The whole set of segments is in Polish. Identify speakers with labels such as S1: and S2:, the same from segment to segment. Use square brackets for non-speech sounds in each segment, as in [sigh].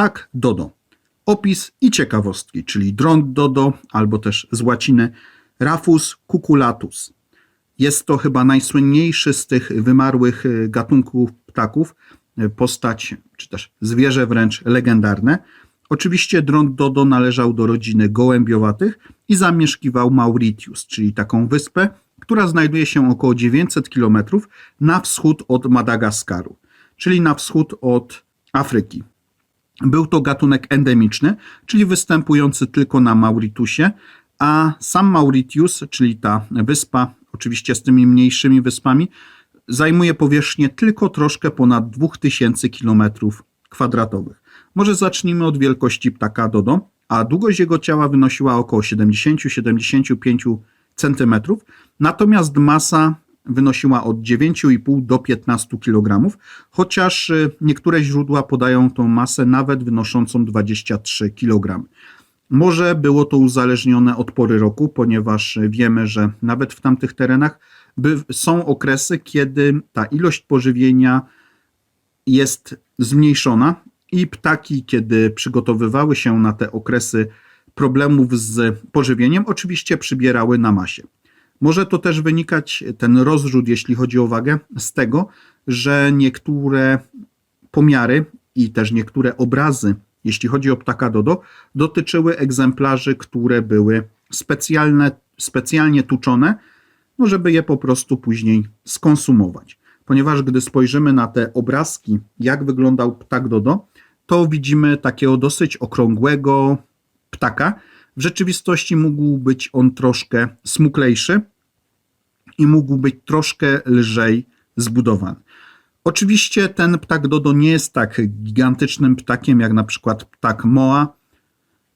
S1: Ptak dodo. Opis i ciekawostki, czyli drąg dodo, albo też z łaciny Rafus cuculatus. Jest to chyba najsłynniejszy z tych wymarłych y, gatunków ptaków, y, postać, czy też zwierzę wręcz legendarne. Oczywiście drąg dodo należał do rodziny gołębiowatych i zamieszkiwał Mauritius, czyli taką wyspę, która znajduje się około 900 km na wschód od Madagaskaru, czyli na wschód od Afryki. Był to gatunek endemiczny, czyli występujący tylko na Mauritiusie, a sam Mauritius, czyli ta wyspa, oczywiście z tymi mniejszymi wyspami, zajmuje powierzchnię tylko troszkę ponad 2000 km2. Może zacznijmy od wielkości ptaka dodo, a długość jego ciała wynosiła około 70-75 cm, natomiast masa wynosiła od 9,5 do 15 kg, chociaż y, niektóre źródła podają tą masę nawet wynoszącą 23 kg. Może było to uzależnione od pory roku, ponieważ wiemy, że nawet w tamtych terenach są okresy, kiedy ta ilość pożywienia jest zmniejszona i ptaki, kiedy przygotowywały się na te okresy problemów z pożywieniem, oczywiście przybierały na masie. Może to też wynikać, ten rozrzut, jeśli chodzi o wagę, z tego, że niektóre pomiary i też niektóre obrazy, jeśli chodzi o ptaka dodo, dotyczyły egzemplarzy, które były specjalne, specjalnie tuczone, no żeby je po prostu później skonsumować. Ponieważ gdy spojrzymy na te obrazki, jak wyglądał ptak dodo, to widzimy takiego dosyć okrągłego ptaka. W rzeczywistości mógł być on troszkę smuklejszy i mógł być troszkę lżej zbudowany. Oczywiście ten ptak dodo nie jest tak gigantycznym ptakiem jak na przykład ptak moa,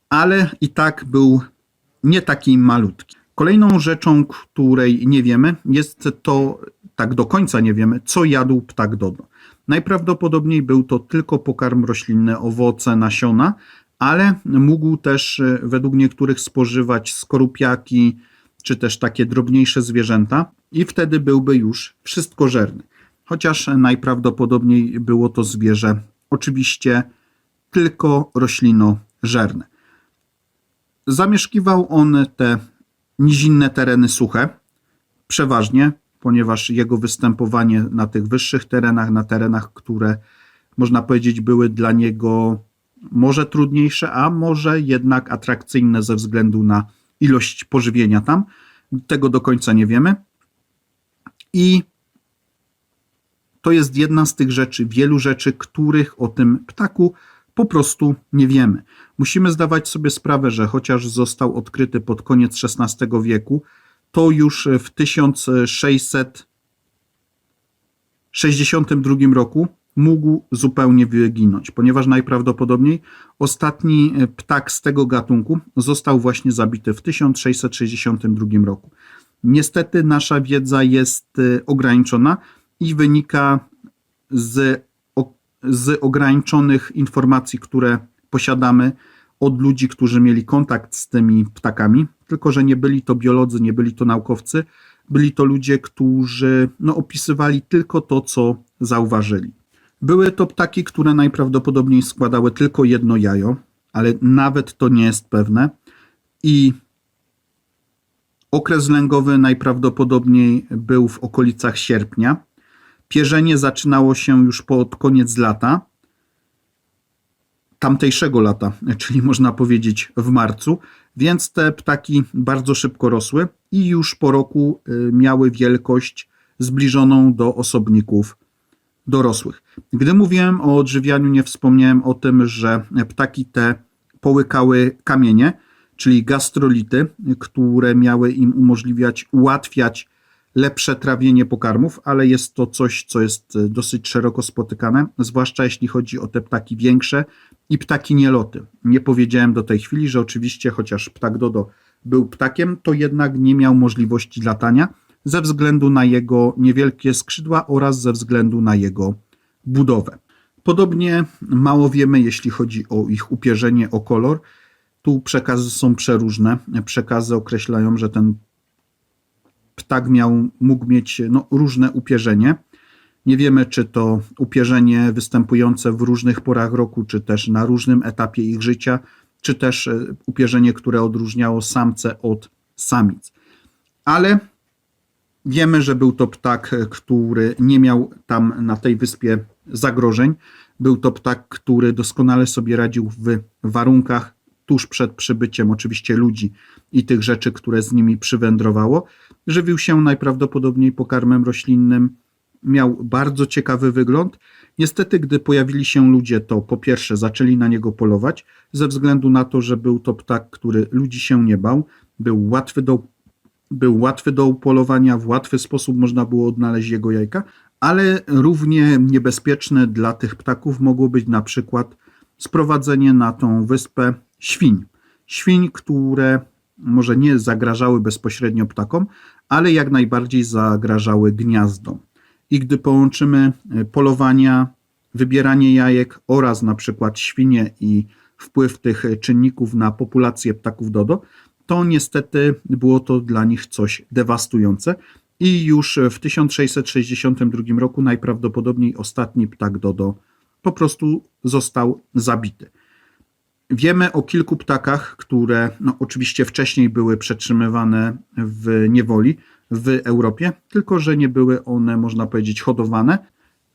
S1: ale i tak był nie taki malutki. Kolejną rzeczą, której nie wiemy, jest to, tak do końca nie wiemy, co jadł ptak dodo. Najprawdopodobniej był to tylko pokarm roślinny, owoce, nasiona, ale mógł też e, według niektórych spożywać skorupiaki czy też takie drobniejsze zwierzęta i wtedy byłby już wszystkożerny. Chociaż najprawdopodobniej było to zwierzę oczywiście tylko roślinożerne. Zamieszkiwał on te nizinne tereny suche, przeważnie, ponieważ jego występowanie na tych wyższych terenach, na terenach, które można powiedzieć były dla niego może trudniejsze, a może jednak atrakcyjne ze względu na ilość pożywienia tam. Tego do końca nie wiemy. I to jest jedna z tych rzeczy, wielu rzeczy, których o tym ptaku po prostu nie wiemy. Musimy zdawać sobie sprawę, że chociaż został odkryty pod koniec XVI wieku, to już w 1662 roku mógł zupełnie wyginąć, ponieważ najprawdopodobniej ostatni ptak z tego gatunku został właśnie zabity w 1662 roku. Niestety nasza wiedza jest y, ograniczona i wynika z, z ograniczonych informacji, które posiadamy od ludzi, którzy mieli kontakt z tymi ptakami, tylko że nie byli to biolodzy, nie byli to naukowcy, byli to ludzie, którzy no, opisywali tylko to, co zauważyli. Były to ptaki, które najprawdopodobniej składały tylko jedno jajo, ale nawet to nie jest pewne. I okres lęgowy najprawdopodobniej był w okolicach sierpnia. Pierzenie zaczynało się już pod koniec lata, tamtejszego lata, [laughs] czyli można powiedzieć w marcu, więc te ptaki bardzo szybko rosły i już po roku y, miały wielkość zbliżoną do osobników dorosłych. Gdy mówiłem o odżywianiu, nie wspomniałem o tym, że ptaki te połykały kamienie, czyli gastrolity, które miały im umożliwiać, ułatwiać lepsze trawienie pokarmów, ale jest to coś, co jest dosyć szeroko spotykane, zwłaszcza jeśli chodzi o te ptaki większe i ptaki nieloty. Nie powiedziałem do tej chwili, że oczywiście, chociaż ptak dodo był ptakiem, to jednak nie miał możliwości latania ze względu na jego niewielkie skrzydła oraz ze względu na jego budowę. Podobnie mało wiemy, jeśli chodzi o ich upierzenie, o kolor. Tu przekazy są przeróżne. Przekazy określają, że ten ptak miał, mógł mieć no, różne upierzenie. Nie wiemy, czy to upierzenie występujące w różnych porach roku, czy też na różnym etapie ich życia, czy też e, upierzenie, które odróżniało samce od samic. Ale wiemy, że był to ptak, e, który nie miał tam na tej wyspie zagrożeń. Był to ptak, który doskonale sobie radził w warunkach tuż przed przybyciem oczywiście ludzi i tych rzeczy, które z nimi przywędrowało. Żywił się najprawdopodobniej pokarmem roślinnym, miał bardzo ciekawy wygląd. Niestety, gdy pojawili się ludzie, to po pierwsze zaczęli na niego polować, ze względu na to, że był to ptak, który ludzi się nie bał, był łatwy do, był łatwy do upolowania, w łatwy sposób można było odnaleźć jego jajka, ale równie niebezpieczne dla tych ptaków mogło być na przykład sprowadzenie na tą wyspę świń. Świń, które może nie zagrażały bezpośrednio ptakom, ale jak najbardziej zagrażały gniazdom. I gdy połączymy e, polowania, wybieranie jajek oraz na przykład świnie i wpływ tych czynników na populację ptaków dodo, to niestety było to dla nich coś dewastujące. I już w 1662 roku najprawdopodobniej ostatni ptak dodo po prostu został zabity. Wiemy o kilku ptakach, które no, oczywiście wcześniej były przetrzymywane w niewoli w Europie, tylko że nie były one, można powiedzieć, hodowane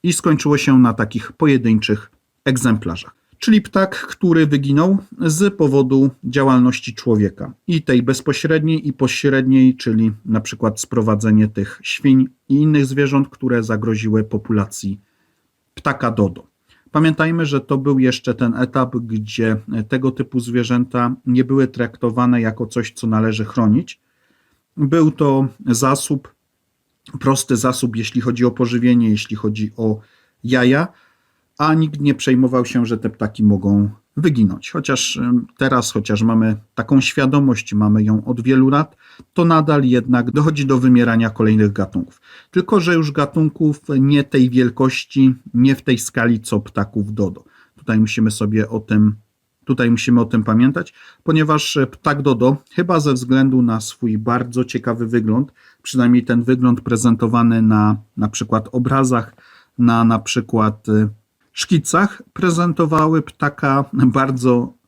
S1: i skończyło się na takich pojedynczych egzemplarzach. Czyli ptak, który wyginął z powodu działalności człowieka i tej bezpośredniej i pośredniej, czyli na przykład sprowadzenie tych świń i innych zwierząt, które zagroziły populacji ptaka dodo. Pamiętajmy, że to był jeszcze ten etap, gdzie tego typu zwierzęta nie były traktowane jako coś, co należy chronić. Był to zasób, prosty zasób, jeśli chodzi o pożywienie, jeśli chodzi o jaja, a nikt nie przejmował się, że te ptaki mogą wyginąć. Chociaż teraz, chociaż mamy taką świadomość, mamy ją od wielu lat, to nadal jednak dochodzi do wymierania kolejnych gatunków. Tylko, że już gatunków nie tej wielkości, nie w tej skali co ptaków dodo. Tutaj musimy sobie o tym, tutaj musimy o tym pamiętać, ponieważ ptak dodo, chyba ze względu na swój bardzo ciekawy wygląd, przynajmniej ten wygląd prezentowany na na przykład obrazach, na na przykład szkicach prezentowały ptaka bardzo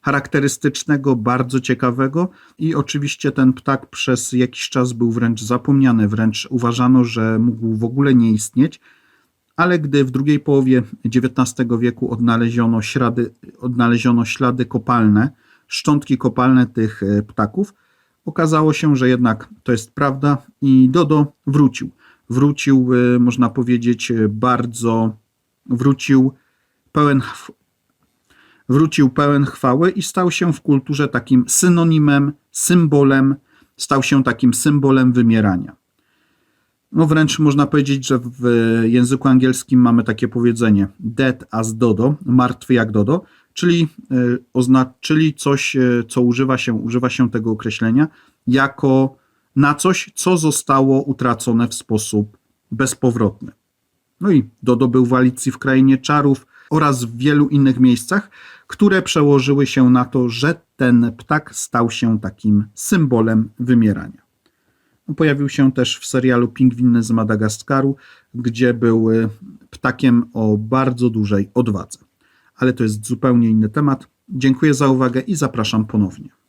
S1: charakterystycznego, bardzo ciekawego i oczywiście ten ptak przez jakiś czas był wręcz zapomniany, wręcz uważano, że mógł w ogóle nie istnieć, ale gdy w drugiej połowie XIX wieku odnaleziono ślady, odnaleziono ślady kopalne, szczątki kopalne tych e, ptaków, okazało się, że jednak to jest prawda i Dodo wrócił. Wrócił, e, można powiedzieć, bardzo wrócił pełen, wrócił pełen chwały i stał się w kulturze takim synonimem, symbolem, stał się takim symbolem wymierania. No wręcz można powiedzieć, że w języku angielskim mamy takie powiedzenie dead as dodo, martwy jak dodo, czyli, e, czyli coś, e, co używa się, używa się tego określenia jako na coś, co zostało utracone w sposób bezpowrotny. No i Dodo był w Alicji w Krainie Czarów oraz w wielu innych miejscach, które przełożyły się na to, że ten ptak stał się takim symbolem wymierania. No, pojawił się też w serialu Pingwiny z Madagaskaru, gdzie był y, ptakiem o bardzo dużej odwadze. Ale to jest zupełnie inny temat. Dziękuję za uwagę i zapraszam ponownie.